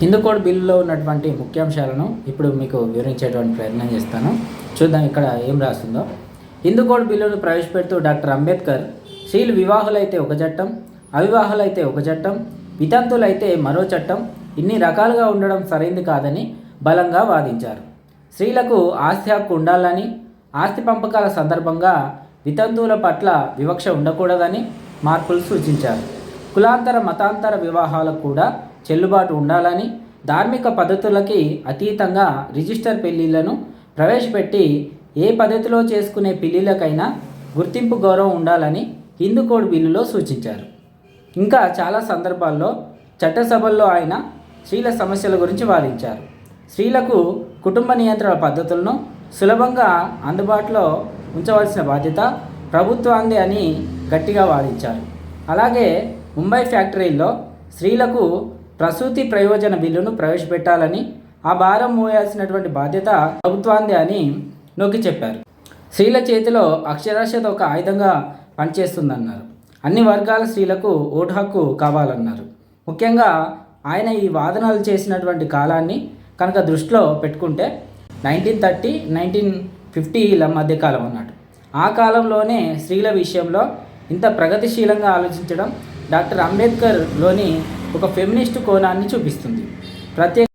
హిందుకోడ్ బిల్లులో ఉన్నటువంటి ముఖ్యాంశాలను ఇప్పుడు మీకు వివరించేటువంటి ప్రయత్నం చేస్తాను. చూద్దాం ఇక్కడ ఏం రాస్తుందో. హిందూ కోడ్ బిల్లును ప్రవేశపెడుతూ డాక్టర్ అంబేద్కర్ స్త్రీలు వివాహులైతే ఒక చట్టం అవివాహులైతే ఒక చట్టం వితంతులైతే మరో చట్టం ఇన్ని రకాలుగా ఉండడం సరైంది కాదని బలంగా వాదించారు. స్త్రీలకు ఆస్తి హక్కు ఉండాలని ఆస్తి పంపకాల సందర్భంగా వితంతువుల పట్ల వివక్ష ఉండకూడదని మార్పులు సూచించారు. కులాంతర మతాంతర వివాహాలకు కూడా చెల్లుబాటు ఉండాలని ధార్మిక పద్ధతులకి అతీతంగా రిజిస్టర్ పెళ్ళిళ్ళను ప్రవేశపెట్టి ఏ పద్ధతిలో చేసుకునే పెళ్ళిళ్ళకైనా గుర్తింపు గౌరవం ఉండాలని హిందూ కోడ్ బిల్లులో సూచించారు. ఇంకా చాలా సందర్భాల్లో చట్టసభల్లో ఆయన స్త్రీల సమస్యల గురించి వాదించారు. స్త్రీలకు కుటుంబ నియంత్రణ పద్ధతులను సులభంగా అందుబాటులో ఉంచవలసిన బాధ్యత ప్రభుత్వాంది అని గట్టిగా వాదించారు. అలాగే ముంబై ఫ్యాక్టరీల్లో స్త్రీలకు ప్రసూతి ప్రయోజన బిల్లును ప్రవేశపెట్టాలని ఆ భారం మోయాల్సినటువంటి బాధ్యత ప్రభుత్వాంది అని నొక్కి చెప్పారు. స్త్రీల చేతిలో అక్షరాస్యత ఒక ఆయుధంగా పనిచేస్తుందన్నారు. అన్ని వర్గాల స్త్రీలకు ఓటు హక్కు కావాలన్నారు. ముఖ్యంగా ఆయన ఈ వాదనలు చేసినటువంటి కాలాన్ని కనుక దృష్టిలో పెట్టుకుంటే నైన్టీన్ థర్టీ నైన్టీన్ ఫిఫ్టీల మధ్యకాలం అన్నట్టు. ఆ కాలంలోనే స్త్రీల విషయంలో ఇంత ప్రగతిశీలంగా ఆలోచించడం డాక్టర్ అంబేద్కర్లోని ఒక ఫెమినిస్ట్ కోణాన్ని చూపిస్తుంది. ప్రత్యేక